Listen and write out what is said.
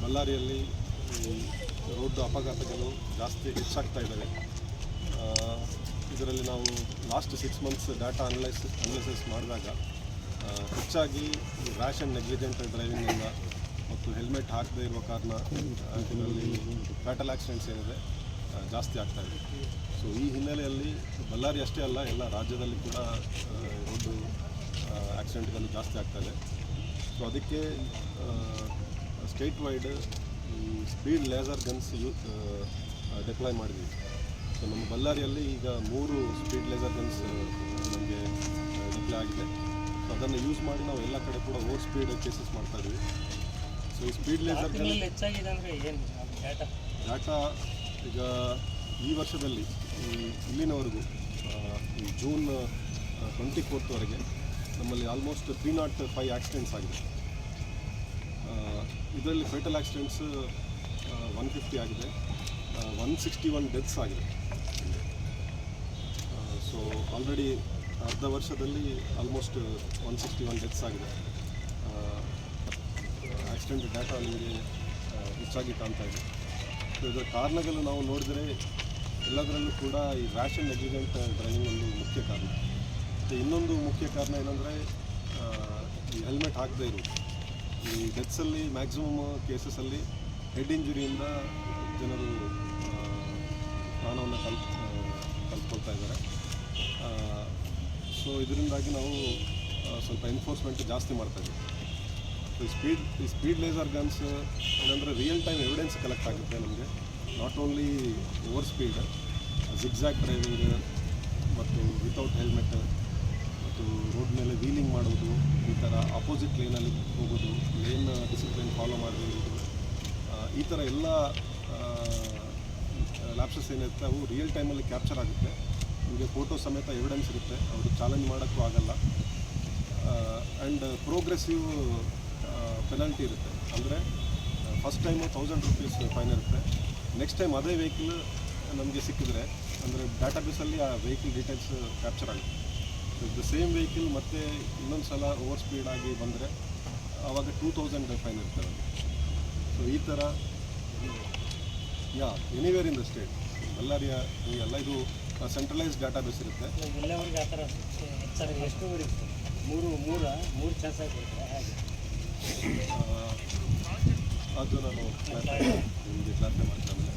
ಬಳ್ಳಾರಿಯಲ್ಲಿ ರೋಡ್ ಅಪಘಾತಗಳು ಜಾಸ್ತಿ ಹೆಚ್ಚಾಗ್ತಾ ಇದ್ದಾವೆ. ಇದರಲ್ಲಿ ನಾವು last six months data analyse analysis ಮಾಡಿದಾಗ ಹೆಚ್ಚಾಗಿ ರ್ಯಾಶ್ ಆ್ಯಂಡ್ ನೆಗ್ಲಿಜೆಂಟ್ ಡ್ರೈವಿಂಗಿಂದ ಮತ್ತು ಹೆಲ್ಮೆಟ್ ಹಾಕದೇ ಇರುವ ಕಾರಣ ಇದರಲ್ಲಿ ಫ್ಯಾಟಲ್ ಆಕ್ಸಿಡೆಂಟ್ಸ್ ಏನಿದೆ ಜಾಸ್ತಿ ಆಗ್ತಾ ಇದೆ. ಸೊ ಈ ಹಿನ್ನೆಲೆಯಲ್ಲಿ ಬಳ್ಳಾರಿ ಅಷ್ಟೇ ಅಲ್ಲ, ಎಲ್ಲ ರಾಜ್ಯದಲ್ಲಿ ಕೂಡ ರೋಡ್ ಆಕ್ಸಿಡೆಂಟ್ಗಳು ಜಾಸ್ತಿ ಆಗ್ತಾ ಇದೆ. ಸೊ ಅದಕ್ಕೆ ಸ್ಟೇಟ್ ವೈಡ್ ಈ speed laser guns you deploy ಮಾಡಿದ್ವಿ. ಸೊ ನಮ್ಮ ಬಳ್ಳಾರಿಯಲ್ಲಿ ಈಗ ಮೂರು ಸ್ಪೀಡ್ ಲೇಸರ್ ಗನ್ಸ್ ನಮಗೆ ಡಿಪ್ಲೈ ಆಗಿದೆ. ಸೊ ಅದನ್ನು ಯೂಸ್ ಮಾಡಿ ನಾವು ಎಲ್ಲ ಕಡೆ ಕೂಡ ಓವರ್ ಸ್ಪೀಡ್ ಕೇಸಸ್ ಮಾಡ್ತಾ ಇದ್ವಿ. ಸೊ ಈ ಸ್ಪೀಡ್ ಲೇಸರ್ ಗನ್ ಹೆಚ್ಚಾಗಿದೆ ಅಂದರೆ ಏನು ಡಾಟಾ ಡಾಟಾ ಈಗ ಈ ವರ್ಷದಲ್ಲಿ ಈ ಇಲ್ಲಿನವರೆಗೂ ಈ ಜೂನ್ ಟ್ವೆಂಟಿ ಫೋರ್ತ್ವರೆಗೆ ನಮ್ಮಲ್ಲಿ almost three nought five accidents ಆಗಿದೆ. ಇದರಲ್ಲಿ ಫೇಟಲ್ ಆಕ್ಸಿಡೆಂಟ್ಸ್ ಒನ್ ಫಿಫ್ಟಿ ಆಗಿದೆ. ಒನ್ ಸಿಕ್ಸ್ಟಿ ಒನ್ ಡೆತ್ಸ್ ಆಗಿದೆ. ಸೊ ಆಲ್ರೆಡಿ ಅರ್ಧ ವರ್ಷದಲ್ಲಿ almost one sixty one deaths ಆಗಿದೆ ಆಕ್ಸಿಡೆಂಟ್ ಡಾಟಾ ನಿಮಗೆ ಹೆಚ್ಚಾಗಿ ಕಾಣ್ತಾ ಇದೆ. ಸೊ ಇದರ ಕಾರಣಗಳು ನಾವು ನೋಡಿದರೆ ಎಲ್ಲದರಲ್ಲೂ ಕೂಡ ಈ ರ್ಯಾಶ್ ಆ್ಯಂಡ್ ನೆಗ್ಲಿಜೆಂಟ್ ಡ್ರೈವಿಂಗ್ ಒಂದು ಮುಖ್ಯ ಕಾರಣ. ಮತ್ತು ಇನ್ನೊಂದು ಮುಖ್ಯ ಕಾರಣ ಏನಂದರೆ ಈ ಹೆಲ್ಮೆಟ್ ಹಾಕದೇ ಇರುವುದು. ಈ ಡೆತ್ಸಲ್ಲಿ ಮ್ಯಾಕ್ಸಿಮಮ್ ಕೇಸಸಲ್ಲಿ ಹೆಡ್ ಇಂಜುರಿಯಿಂದ ಜನರು ಪ್ರಾಣವನ್ನು ಕಲ್ ಕಲ್ತ್ಕೊಳ್ತಾ ಇದ್ದಾರೆ. ಸೊ ಇದರಿಂದಾಗಿ ನಾವು ಸ್ವಲ್ಪ ಎನ್ಫೋರ್ಸ್ಮೆಂಟ್ ಜಾಸ್ತಿ ಮಾಡ್ತಾ ಇದ್ದೀವಿ. ಈ ಸ್ಪೀಡ್ ಈ ಸ್ಪೀಡ್ ಲೇಸರ್ ಗನ್ಸ್ ಏನಂದರೆ ರಿಯಲ್ ಟೈಮ್ ಎವಿಡೆನ್ಸ್ ಕಲೆಕ್ಟ್ ಆಗುತ್ತೆ ನಮಗೆ. Not only over speed zigzag driving ಮತ್ತು ವಿತೌಟ್ ಹೆಲ್ಮೆಟ್ ಮತ್ತು ರೋಡ್ ಮೇಲೆ ವೀಲಿಂಗ್ ಮಾಡೋದು ಥರ ಅಪೋಸಿಟ್ ಲೇನಲ್ಲಿ ಹೋಗೋದು ಲೇನ್ ಡಿಸಿಪ್ಲಿನ್ ಫಾಲೋ ಮಾಡಿರೋದು ಈ ಥರ ಎಲ್ಲ ಲ್ಯಾಪ್ಸಸ್ ಏನಿರುತ್ತೆ, ಅವು ರಿಯಲ್ ಟೈಮಲ್ಲಿ ಕ್ಯಾಪ್ಚರ್ ಆಗುತ್ತೆ. ನಿಮಗೆ ಫೋಟೋ ಸಮೇತ ಎವಿಡೆನ್ಸ್ ಇರುತ್ತೆ, ಅವರು ಚಾಲೆಂಜ್ ಮಾಡೋಕ್ಕೂ ಆಗಲ್ಲ. ಆ್ಯಂಡ್ ಪ್ರೋಗ್ರೆಸಿವ್ ಪೆನಾಲ್ಟಿ ಇರುತ್ತೆ. ಅಂದರೆ first time thousand rupees fine ಇರುತ್ತೆ. ನೆಕ್ಸ್ಟ್ ಟೈಮ್ ಅದೇ ವೆಹಿಕಲ್ ನಮಗೆ ಸಿಕ್ಕಿದ್ರೆ, ಅಂದರೆ ಡಾಟಾಬೇಸಲ್ಲಿ ಆ ವೆಹಿಕಲ್ ಡೀಟೇಲ್ಸ್ ಕ್ಯಾಪ್ಚರ್ ಆಗುತ್ತೆ. ದ ಸೇಮ್ ವೆಹಿಕಲ್ ಮತ್ತೆ ಇನ್ನೊಂದು ಸಲ ಓವರ್ ಸ್ಪೀಡ್ ಆಗಿ ಬಂದರೆ ಆವಾಗ ಟೂ ತೌಸಂಡ್ ಫೈನ್ ಇರ್ತಾರೆ ಸೊ ಈ ಥರ ಯಾ ಎನಿವೇರ್ ಇನ್ ದ ಸ್ಟೇಟ್ ಬಳ್ಳಾರಿಯ ಎಲ್ಲ ಇದು ಸೆಂಟ್ರಲೈಸ್ ಡಾಟಾಬೇಸ್ ಇರುತ್ತೆ. ಇಲ್ಲಿವರೆಗೆ ಆ ಥರ ಎಷ್ಟು ಮೂರು ಮೂರ ಮೂರು ಚಾನ್ಸ್ ಅದು ನಾನು ನಿಮಗೆ ಕ್ಲಾರಿಫೈ ಮಾಡ್ತೇನೆ